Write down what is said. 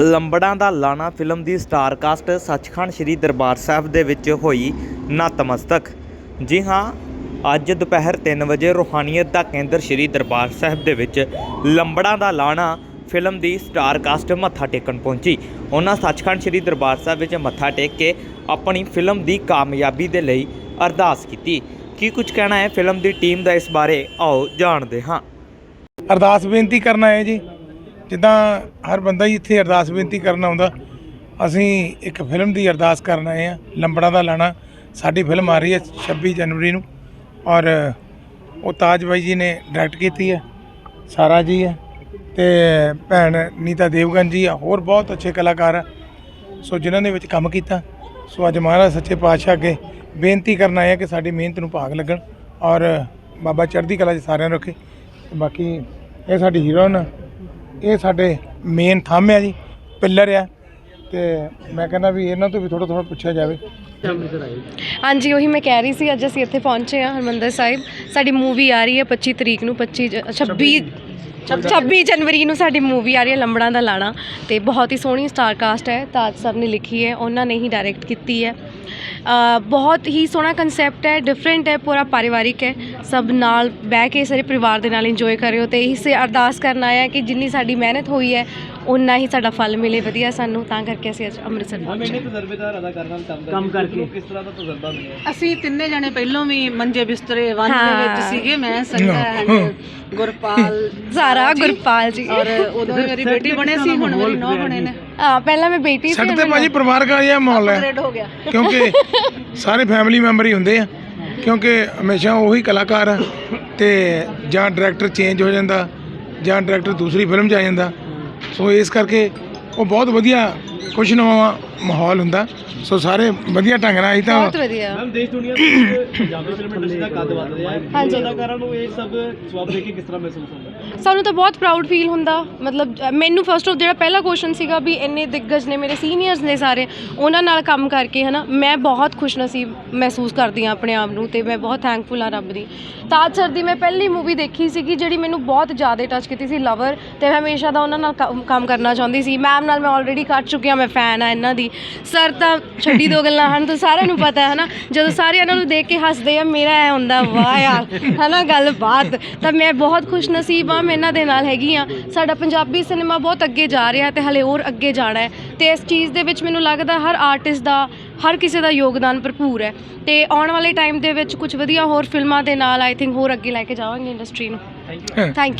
ਲੰਬੜਾਂ ਦਾ ਲਾਣਾ ਫਿਲਮ ਦੀ star cast Sachkhand Sri Darbar Sahib ਦੇ ਵਿੱਚ ਹੋਈ ਨਤਮਸਤਕ। ਜੀ ਹਾਂ, ਅੱਜ ਦੁਪਹਿਰ 3 ਵਜੇ ਰੂਹਾਨੀਅਤ ਦਾ ਕੇਂਦਰ ਸ੍ਰੀ ਦਰਬਾਰ ਸਾਹਿਬ ਦੇ ਵਿੱਚ ਲੰਬੜਾਂ ਦਾ ਲਾਣਾ ਫਿਲਮ ਦੀ ਸਟਾਰ ਕਾਸਟ ਮੱਥਾ ਟੇਕਣ ਪਹੁੰਚੀ। ਉਹਨਾਂ ਸੱਚਖੰਡ ਸ੍ਰੀ ਦਰਬਾਰ ਸਾਹਿਬ ਵਿੱਚ ਮੱਥਾ ਟੇਕ ਕੇ ਆਪਣੀ ਫਿਲਮ ਦੀ ਕਾਮਯਾਬੀ ਦੇ ਲਈ ਅਰਦਾਸ ਕੀਤੀ। ਕੀ ਕੁਝ ਕਹਿਣਾ ਹੈ ਫਿਲਮ ਦੀ ਟੀਮ ਦਾ ਇਸ ਬਾਰੇ? ਆਓ ਜਾਣਦੇ ਹਾਂ। ਅਰਦਾਸ ਬੇਨਤੀ ਕਰਨਾ ਹੈ ਜੀ। ਜਿੱਦਾਂ ਹਰ ਬੰਦਾ ਹੀ ਇੱਥੇ ਅਰਦਾਸ ਬੇਨਤੀ ਕਰਨ ਆਉਂਦਾ, ਅਸੀਂ ਇੱਕ ਫਿਲਮ ਦੀ ਅਰਦਾਸ ਕਰਨ ਆਏ ਆ ਲੰਬੜਾ ਦਾ ਲਾਣਾ। ਸਾਡੀ ਫਿਲਮ ਆ ਰਹੀ ਹੈ 26 ਜਨਵਰੀ ਨੂੰ ਔਰ ਉਹ ਤਾਜ ਬਾਈ ਜੀ ਨੇ ਡਾਇਰੈਕਟ ਕੀਤੀ ਹੈ, ਸਾਰਾ ਜੀ ਹੈ ਤੇ ਭੈਣ ਨੀਤਾ ਦੇਵਗਨ ਜੀ ਆ, ਹੋਰ ਬਹੁਤ ਅੱਛੇ ਕਲਾਕਾਰ ਆ। ਸੋ ਜਿਨ੍ਹਾਂ ਨੇ ਵਿੱਚ ਕੰਮ ਕੀਤਾ, ਸੋ ਅੱਜ ਮਹਾਰਾਜ ਸੱਚੇ ਪਾਤਸ਼ਾਹ ਅੱਗੇ ਬੇਨਤੀ ਕਰਨ ਆਏ ਆ ਕਿ ਸਾਡੀ ਮਿਹਨਤ ਨੂੰ ਭਾਗ ਲੱਗਣ ਔਰ ਬਾਬਾ ਚੜ੍ਹਦੀ ਕਲਾ 'ਚ ਸਾਰਿਆਂ ਨੂੰ ਰੱਖੇ। ਬਾਕੀ ਇਹ ਸਾਡੀ ਹੀਰੋਇਨ ਇਹ ਸਾਡੇ ਮੇਨ ਥੰਮ ਆ ਜੀ ਪਿੱਲਰ ਆ। ਤੇ ਮੈਂ ਕਹਿੰਦਾ ਵੀ ਇਹਨਾਂ ਤੋਂ ਵੀ ਥੋੜਾ ਥੋੜਾ ਪੁੱਛਿਆ ਜਾਵੇ। ਹਾਂਜੀ, ਉਹੀ ਮੈਂ ਕਹਿ ਰਹੀ ਸੀ, ਅੱਜ ਅਸੀਂ ਇੱਥੇ ਪਹੁੰਚੇ ਹਾਂ ਹਰਮੰਦਰ ਸਾਹਿਬ। ਸਾਡੀ ਮੂਵੀ ਆ ਰਹੀ ਹੈ 25 ਤਰੀਕ ਨੂੰ 25 ਜ- 26 26 ਜਨਵਰੀ ਨੂੰ ਸਾਡੀ ਮੂਵੀ ਆ ਰਹੀ ਹੈ ਲੰਬੜਾਂ ਦਾ ਲਾਣਾ। ਤੇ ਬਹੁਤ ਹੀ ਸੋਹਣੀ ਸਟਾਰ ਕਾਸਟ ਹੈ ਤਾਜ ਸਰ ਨੇ ਲਿਖੀ ਹੈ, ਉਹਨਾਂ ਨੇ ਹੀ ਡਾਇਰੈਕਟ ਕੀਤੀ ਹੈ। ਬਹੁਤ ਹੀ ਸੋਹਣਾ ਕਨਸੈਪਟ ਹੈ ਡਿਫਰੈਂਟ ਹੈ ਪੂਰਾ ਪਰਿਵਾਰਿਕ ਹੈ। ਸਭ ਨਾਲ ਬਹਿ ਕੇ ਸਾਰੇ ਪਰਿਵਾਰ ਦੇ ਨਾਲ ਇੰਜੋਏ ਕਰਿਓ ਤੇ ਇਸੇ ਅਰਦਾਸ ਕਰਨ ਆਇਆ ਕਿ ਜਿੰਨੀ ਸਾਡੀ ਮਿਹਨਤ ਹੋਈ ਹੈ ਉਨਾ ਹੀ ਸਾਡਾ ਫਲ ਮਿਲੇ ਵਧੀਆ ਸਾਨੂੰ। ਤਾਂ ਕਰਕੇ ਅਸੀਂ ਅੱਜ ਅੰਮ੍ਰਿਤਸਰ ਪਹੁੰਚੇ। ਕੰਮ ਕਰਕੇ ਕਿਸ ਤਰ੍ਹਾਂ ਦਾ ਤਜਰਬਾ ਮਿਲਿਆ? ਅਸੀਂ ਤਿੰਨੇ ਜਣੇ ਪਹਿਲੋਂ ਵੀ ਮੰਜੇ ਬਿਸਤਰੇ ਵੰਨ ਦੇ। ਵਿੱਚ ਸੀਗੇ ਮੈਂ ਸੰਗਾ ਗੁਰਪਾਲ ਸਾਰਾ ਗੁਰਪਾਲ ਜੀ। ਔਰ ਉਦੋਂ ਮੇਰੀ ਬੇਟੀ ਬਣੇ ਸੀ ਹੁਣ ਮੇਰੀ ਨੌ ਬਣੇ ਨੇ। ਆ ਪਹਿਲਾਂ ਮੈਂ ਬੇਟੀ ਸੀ ਸਾਡੇ ਹੁਣ ਤੇ ਮੈਂ ਭਾਜੀ ਪਰਿਵਾਰਕ ਜਿਹਾ ਮਾਹੌਲ ਹੈ। ਹੋ ਗਿਆ। ਕਿਉਂਕਿ ਸਾਰੇ ਫੈਮਿਲੀ ਮੈਂਬਰ ਹੀ ਹੁੰਦੇ ਆ। ਕਿਉਂਕਿ ਹਮੇਸ਼ਾ ਉਹੀ ਕਲਾਕਾਰ ਆ ਤੇ ਜਾਂ ਡਾਇਰੈਕਟਰ ਚੇਂਜ ਹੋ ਜਾਂਦਾ ਜਾਂ ਡਾਇਰੈਕਟਰ ਦੂਸਰੀ ਫਿਲਮ 'ਚ ਆ ਜਾਂਦਾ। ਸੋ ਇਸ ਕਰਕੇ ਉਹ ਬਹੁਤ ਵਧੀਆ ਖੁਸ਼ਨੁਮਾ ਮਾਹੌਲ ਹੁੰਦਾ। ਸੋ ਸਾਰੇ ਵਧੀਆ ਢੰਗ ਨਾਲ ਅਸੀਂ ਤਾਂ ਬਹੁਤ ਵਧੀਆ। ਮੈਮ ਦੇਸ਼ ਦੁਨੀਆ ਦੇ ਪੰਜਾਬੀ ਫਿਲਮ ਇੰਡਸਟਰੀ ਦਾ ਕੱਦ ਵੱਧ ਰਿਹਾ। ਹੈ ਹਾਂਜੀ। ਕਲਾਕਾਰਾਂ ਨੂੰ ਇਹ ਸਭ ਜਵਾਬ ਦੇ ਕੇ ਕਿਸ ਤਰ੍ਹਾਂ ਮਹਿਸੂਸ ਹੁੰਦਾ? ਸਾਨੂੰ ਤਾਂ ਬਹੁਤ ਪ੍ਰਾਊਡ ਫੀਲ ਹੁੰਦਾ। ਮਤਲਬ ਅ, ਮੈਨੂੰ ਫਸਟ ਆਫ ਜਿਹੜਾ ਪਹਿਲਾ ਕੁਐਸਚਨ ਸੀਗਾ ਵੀ ਇੰਨੇ ਦਿੱਗਜ ਨੇ ਮੇਰੇ ਸੀਨੀਅਰਸ ਨੇ ਸਾਰੇ ਉਹਨਾਂ ਨਾਲ ਕੰਮ ਕਰਕੇ ਹਨਾ ਮੈਂ ਬਹੁਤ ਖੁਸ਼ਨਸੀਬ ਮਹਿਸੂਸ ਕਰਦੀ ਹਾਂ ਆਪਣੇ ਆਪ ਨੂੰ ਤੇ ਮੈਂ ਬਹੁਤ ਥੈਂਕਫੁਲ ਹਾਂ ਰੱਬ ਦੀ। ਤਾਜ ਸਰ ਦੀ ਮੈਂ ਪਹਿਲੀ ਮੂਵੀ ਦੇਖੀ ਸੀਗੀ ਜਿਹੜੀ ਮੈਨੂੰ ਬਹੁਤ ਜ਼ਿਆਦਾ ਟੱਚ ਕੀਤੀ ਸੀ ਲਵਰ ਤੇ ਮੈਂ ਹਮੇਸ਼ਾ ਦਾ ਉਹਨਾਂ ਨਾਲ ਕ- ਕੰਮ ਕਰਨਾ ਚਾਹੁੰਦੀ ਸੀ। ਮੈਮ ਨਾਲ ਮੈਂ ਆਲਰੇਡੀ ਕਰ ਚੁੱਕੀ ਹਾਂ ਮੈਂ ਫੈਨ ਆ ਇਹਨਾਂ ਦੀ ਸਰ ਤਾਂ ਛੱਡੀ ਦੋ ਗੱਲਾਂ ਹਨ ਤਾਂ ਸਾਰਿਆਂ ਨੂੰ ਪਤਾ ਹੈ ਹਨਾ? ਜਦੋਂ ਸਾਰੇ ਇਹਨਾਂ ਨੂੰ ਦੇਖ ਕੇ ਹੱਸਦੇ ਆ ਮੇਰਾ ਐ ਹੁੰਦਾ ਵਾਹ ਯਾਰ ਹਨਾ ਗੱਲ ਬਾਤ ਤਾਂ ਮੈਂ ਬਹੁਤ ਖੁਸ਼ ਨਸੀਬ ਆ ਮੈਂ ਇਹਨਾਂ ਦੇ ਨਾਲ ਹੈਗੀ ਆ ਸਾਡਾ ਪੰਜਾਬੀ ਸਿਨੇਮਾ ਬਹੁਤ ਅੱਗੇ ਜਾ ਰਿਹਾ ਤੇ ਹਲੇ ਹੋਰ ਅੱਗੇ ਜਾਣਾ ਹੈ। ਤੇ ਇਸ ਚੀਜ਼ ਦੇ ਵਿੱਚ ਮੈਨੂੰ ਲੱਗਦਾ ਹਰ ਆਰਟਿਸਟ ਦਾ ਹਰ ਕਿਸੇ ਦਾ ਯੋਗਦਾਨ ਭਰਪੂਰ ਹੈ। ਤੇ ਆਉਣ ਵਾਲੇ ਟਾਈਮ ਦੇ ਵਿੱਚ ਕੁਝ ਵਧੀਆ ਹੋਰ ਫਿਲਮਾਂ ਦੇ ਨਾਲ ਆਈ ਥਿੰਕ ਹੋਰ ਅੱਗੇ ਲੈ ਕੇ ਜਾਵਾਂਗੇ ਇੰਡਸਟਰੀ ਨੂੰ। ਥੈਂਕ